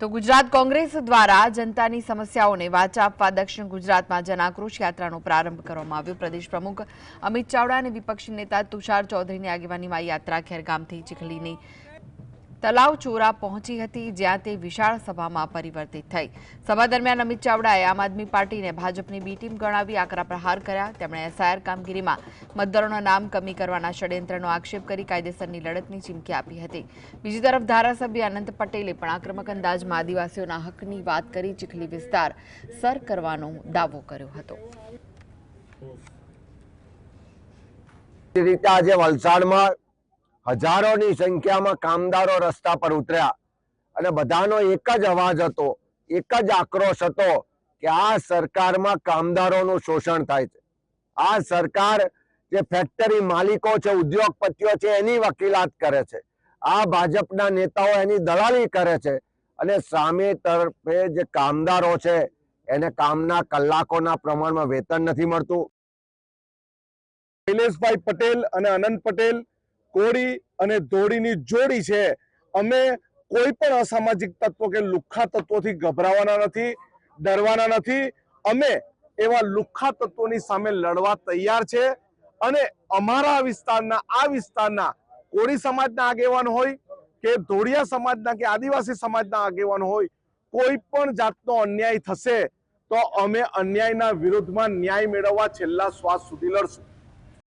તો ગુજરાત કોંગ્રેસ દ્વારા જનતાની સમસ્યાઓને વાચા આપવા દક્ષિણ ગુજરાતમાં જનાક્રોશ યાત્રાનો પ્રારંભ કરવામાં આવ્યો. પ્રદેશ પ્રમુખ અમિત ચાવડા અને વિપક્ષી નેતા તુષાર ચૌધરીની આગેવાનીમાં યાત્રા ખેરગામથી ચીખલીની તલાવ ચોરા પહોંચી હતી, જ્યાં તે વિશાળ સભામાં પરિવર્તિત થઈ. સભા દરમિયાન અમિત ચાવડાએ આમ આદમી પાર્ટીને ભાજપની બી ટીમ ગણાવી આકરા પ્રહાર કર્યા. તેમણે એસઆઈઆર કામગીરીમાં મતદારોના નામ કમી કરવાના ષડયંત્રનો આક્ષેપ કરી કાયદેસરની લડતની ચીમકી આપી હતી. બીજી તરફ ધારાસભ્ય અનંત પટેલે પણ આક્રમક અંદાજમાં આદિવાસીઓના હકની વાત કરી ચીખલી વિસ્તાર સર કરવાનો દાવો કર્યો હતો. રીતે આજે વલસાડમાં હજારોની સંખ્યામાં કામદારો રસ્તા પર ઉતર્યા અને બધાનો એક જ અવાજ હતો, એક જ આક્રોશ હતો કે આ સરકારમાં કામદારોનું શોષણ થાય છે. આ સરકાર જે ફેક્ટરી માલિકો છે, ઉદ્યોગપતિઓ છે, એની વકીલાત કરે છે. આ ભાજપના નેતાઓ એની દલાલી કરે છે અને સામે તરફે જે કામદારો છે, એને કામના કલાકોના પ્રમાણમાં વેતન નથી મળતું. શૈલેષભાઈ પટેલ અને અનંત પટેલ કોળી અને ધોળીની જોડી છે. અમે કોઈ પણ અસામાજિક તત્વો કે લુખ્ખા તત્વોથી ગભરાવાના નથી, ડરવાના નથી. અમે એવા લુખ્ખા તત્વોની સામે લડવા તૈયાર છે અને અમારા વિસ્તારના, આ વિસ્તારના કોળી સમાજના આગેવાન હોય કે ધોળિયા સમાજના કે આદિવાસી સમાજના આગેવાન હોય, કોઈ પણ જાતનો અન્યાય થશે તો અમે અન્યાયના વિરુદ્ધમાં ન્યાય મેળવવા છેલ્લા શ્વાસ સુધી લડશું.